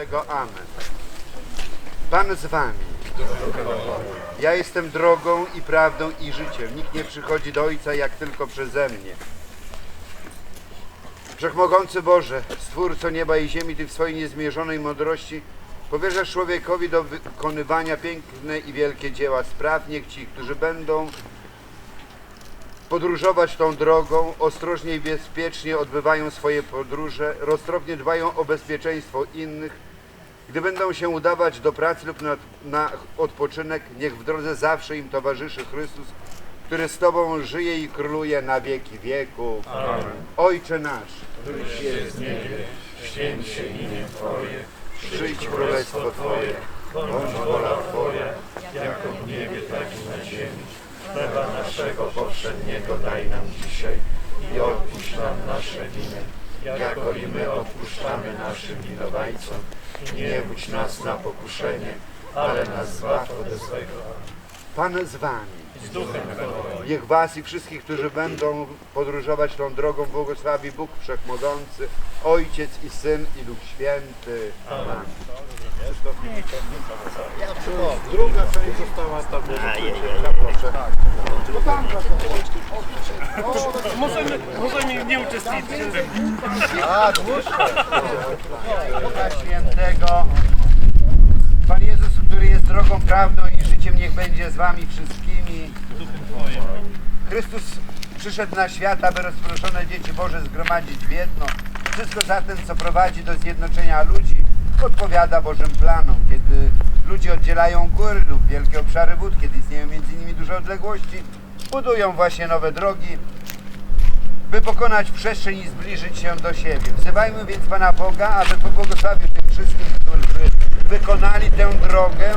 Tego Amen. Pan z wami. Ja jestem drogą i prawdą i życiem. Nikt nie przychodzi do Ojca jak tylko przeze mnie. Wszechmogący Boże, Stwórco nieba i ziemi, Ty w swojej niezmierzonej mądrości powierzasz człowiekowi do wykonywania piękne i wielkie dzieła. Spraw niech ci, którzy będą podróżować tą drogą, ostrożnie i bezpiecznie odbywają swoje podróże, roztropnie dbają o bezpieczeństwo innych, gdy będą się udawać do pracy lub na, na odpoczynek, niech w drodze zawsze im towarzyszy Chrystus, który z Tobą żyje i króluje na wieki wieków. Ojcze nasz, Któryś jest w niebie, święć się imię Twoje, przyjdź królestwo Twoje. bądź wola Twoja, jako w niebie, tak i na ziemi. Chleba naszego powszedniego daj nam dzisiaj i odpuść nam nasze winy, jako i my odpuszczamy naszym winowajcom. Nie budź nas na pokuszenie, ale nas zbaw ode złego. Pan z Wami. Z duchem. Niech Was i wszystkich, którzy będą podróżować tą drogą, błogosławi Bóg Wszechmogący, Ojciec i Syn i Duch Święty. Amen. Druga część została tam. Proszę. Możemy, możemy nie uczestniczyć. A, dłuższe. Ducha Świętego. Pan Jezus, który jest drogą, prawdą i życiem, niech będzie z wami wszystkimi. Chrystus przyszedł na świat, aby rozproszone dzieci Boże zgromadzić w jedno. Wszystko zatem, co prowadzi do zjednoczenia ludzi, odpowiada Bożym planom. Kiedy ludzie oddzielają góry lub wielkie obszary wód, kiedy istnieją między nimi duże odległości, budują właśnie nowe drogi, by pokonać przestrzeń i zbliżyć się do siebie. Wzywajmy więc Pana Boga, aby pobłogosławił tym wszystkim, którzy wykonali tę drogę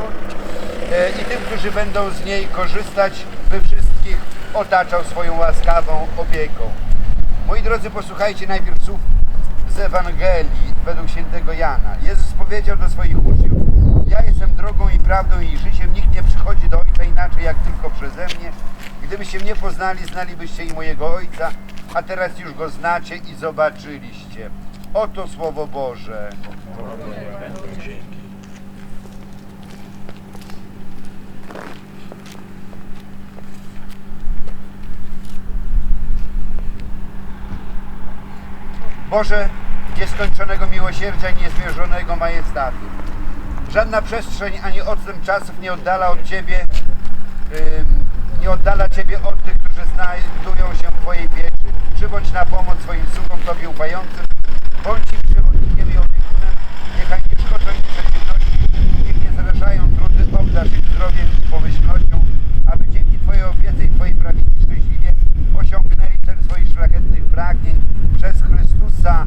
e, i tym, którzy będą z niej korzystać, by wszystkich otaczał swoją łaskawą opieką. Moi drodzy, posłuchajcie najpierw słów z Ewangelii według świętego Jana. Jezus powiedział do swoich uczniów, ja jestem drogą i prawdą i życiem, nikt nie przychodzi do Ojca inaczej jak tylko przeze mnie. Gdybyście mnie poznali, znalibyście i mojego Ojca, a teraz już Go znacie i zobaczyliście. Oto Słowo Boże. Boże, nieskończonego miłosierdzia i niezmierzonego majestatu. Żadna przestrzeń ani odstęp czasów nie oddala od Ciebie, nie oddala Ciebie od tych, którzy znajdują się w Twojej pieczy. Przybądź na pomoc swoim sługom Tobie ufającym, bądź im przewodnikiem i opiekunem, niechaj nie szkodzą im przeciwności, niech nie zarażają trudy, obdarz ich zdrowiem i pomyślnością, aby dzięki Twojej opiece i Twojej prawicy szczęśliwie osiągnęli cel swoich szlachetnych pragnień przez Chrystusa,